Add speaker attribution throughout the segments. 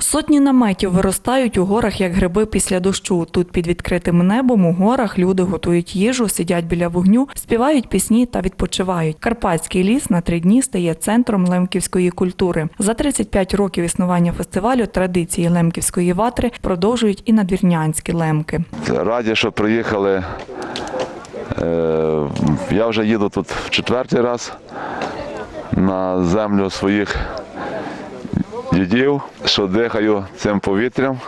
Speaker 1: Сотні наметів виростають у горах як гриби після дощу. Тут під відкритим небом у горах люди готують їжу, сидять біля вогню, співають пісні та відпочивають. Карпатський ліс на три дні стає центром лемківської культури. За 35 років існування фестивалю традиції лемківської ватри продовжують і надвірнянські лемки.
Speaker 2: Раді, що приїхали. Е, Я вже їду тут в четвертий раз на землю своїх дідів, що дихаю цим повітрям,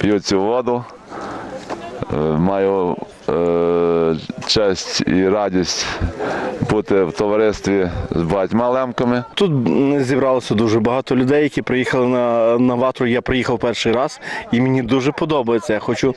Speaker 2: п'ю цю воду. Е, Маю е, честь і радість бути в товаристві з багатьма лемками.
Speaker 3: Тут зібралося дуже багато людей, які приїхали на, на ватру. Я приїхав перший раз, і мені дуже подобається. Я хочу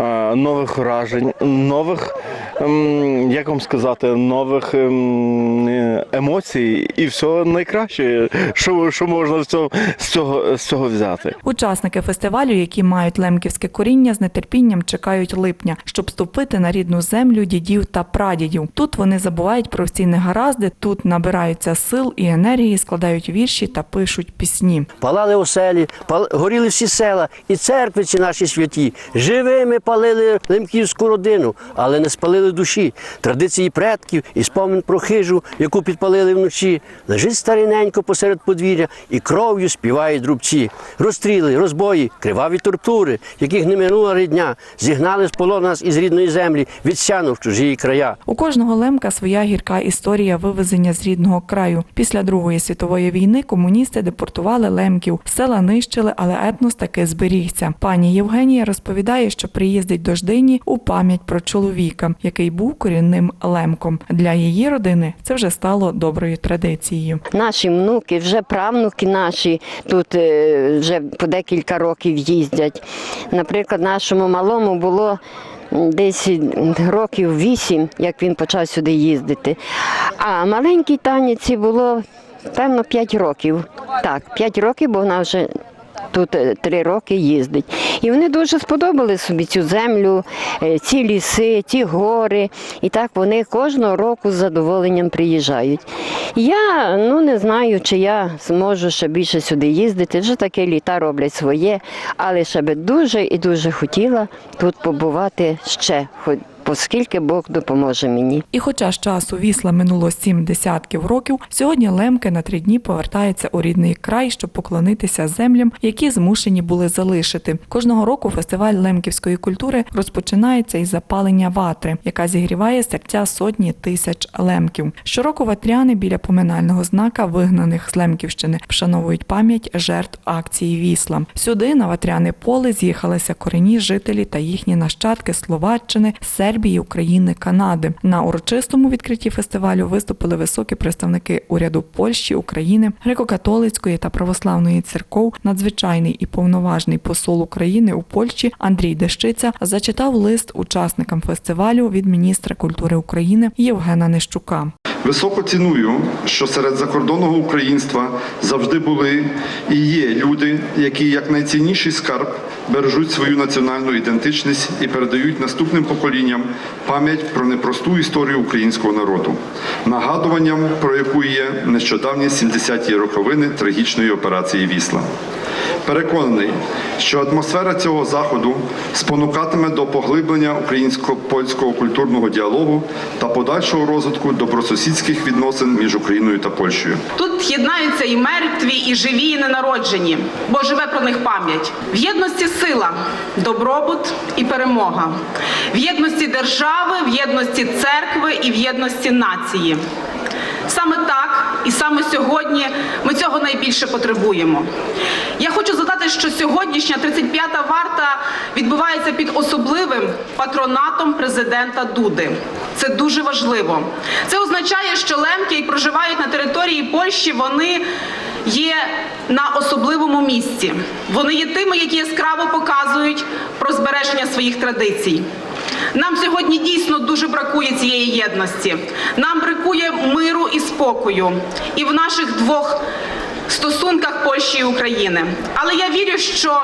Speaker 3: е, нових вражень, нових, ем, як вам сказати, нових ем, е, емоцій і всього найкраще, що, що можна з цього, з, цього, з цього взяти.
Speaker 1: Учасники фестивалю, які мають лемківське коріння, з нетерпінням чекають липня, щоб ступити на рідну землю дідів та прадідів. Тут вони забувають про всі негаразди, тут набираються сил і енергії, складають вірші та пишуть пісні.
Speaker 4: Палали оселі, пал... горіли всі села і церкви ці наші святі. Живими палили лемківську родину, але не спалили душі. Традиції предків і спомин про хижу, яку підпалили вночі. Лежить стариненько посеред подвір'я і кров'ю співають рубці. Розстріли, розбої, криваві тортури, яких не минула рідня, зігнали з полону нас із рідної землі, відсяну в чужі края.
Speaker 1: У кожного лемка своя гірка історія вивезення з рідного краю. Після Другої світової війни комуністи депортували лемків. Села нищили, але етнос таки зберігся. Пані Євгенія розповідає, що приїздить до Ждині у пам'ять про чоловіка, який був корінним лемком. Для її родини це вже стало доброю традицією.
Speaker 5: Наші внуки, вже правнуки наші тут е, вже по декілька років їздять. Наприклад, нашому малому було десь років вісім, як він почав сюди їздити. А маленькій Таніці було певно 5 років. Так, 5 років, бо вона вже тут е, три роки їздить. І вони дуже сподобали собі цю землю, е, ці ліси, ті гори. І так вони кожного року з задоволенням приїжджають. Я ну не знаю, чи я зможу ще більше сюди їздити. Вже таке літа роблять своє, але ще би дуже і дуже хотіла тут побувати ще, оскільки Бог допоможе мені.
Speaker 1: І хоча з часу вісла минуло сім десятків років, сьогодні лемки на три дні повертаються у рідний край, щоб поклонитися землям, які змушені були залишити. Кожного року фестиваль лемківської культури розпочинається із запалення ватри, яка зігріває серця сотні тисяч лемків. Щороку ватряни біля поминального знака вигнаних з Лемківщини вшановують пам'ять жертв акції Вісла. Сюди на ватряне поле з'їхалися корінні жителі та їхні нащадки Словаччини, Сербії, України, Канади. На урочистому відкритті фестивалю виступили високі представники уряду Польщі, України, греко-католицької та православної церков, надзвичайний і повноважний посол України у Польщі Андрій Дещиця зачитав лист учасникам фестивалю від міністра культури України Євгена Нищука.
Speaker 6: Високо ціную, що серед закордонного українства завжди були і є люди, які як найцінніший скарб бережуть свою національну ідентичність і передають наступним поколінням пам'ять про непросту історію українського народу, нагадуванням про яку є нещодавні 70-ті роковини трагічної операції Вісла. Переконаний, що атмосфера цього заходу спонукатиме до поглиблення українсько-польського культурного діалогу та подальшого розвитку добросусідських відносин між Україною та Польщею.
Speaker 7: Тут єднаються і мертві, і живі, і ненароджені, бо живе про них пам'ять. В єдності сила, добробут і перемога. В єдності держави, в єдності церкви і в єдності нації. Саме так і саме сьогодні ми цього найбільше потребуємо. Я хочу задати, що сьогоднішня 35-та варта відбувається під особливим патронатом президента Дуди. Це дуже важливо. Це означає, що лемки, які проживають на території Польщі, вони є на особливому місці. Вони є тими, які яскраво показують про збереження своїх традицій. Нам сьогодні дійсно дуже бракує цієї єдності. Нам бракує миру і спокою. І в наших двох стосунках Польщі і України. Але я вірю, що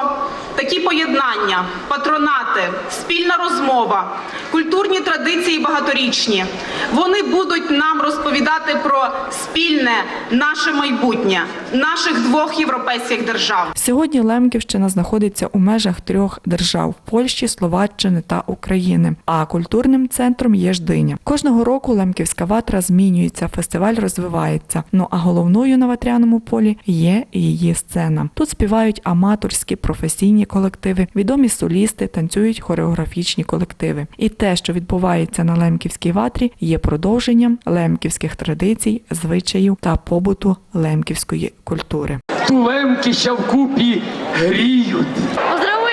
Speaker 7: такі поєднання, патронати, спільна розмова, культурні традиції багаторічні, вони будуть нам розповідати про спільне наше майбутнє, наших двох європейських держав.
Speaker 1: Сьогодні Лемківщина знаходиться у межах трьох держав Польщі, Словаччини та України. А культурним центром є Ждиня. Кожного року Лемківська ватра змінюється, фестиваль розвивається. Ну а головною на ватряному полі є її сцена. Тут співають аматорські професійні колективи, відомі солісти, танцюють хореографічні колективи. І те, що відбувається на Лемківській ватрі, є продовженням лемківських традицій, звичаїв та побуту лемківської культури.
Speaker 8: Тулемки ще вкупі гріють.
Speaker 9: Поздравляю!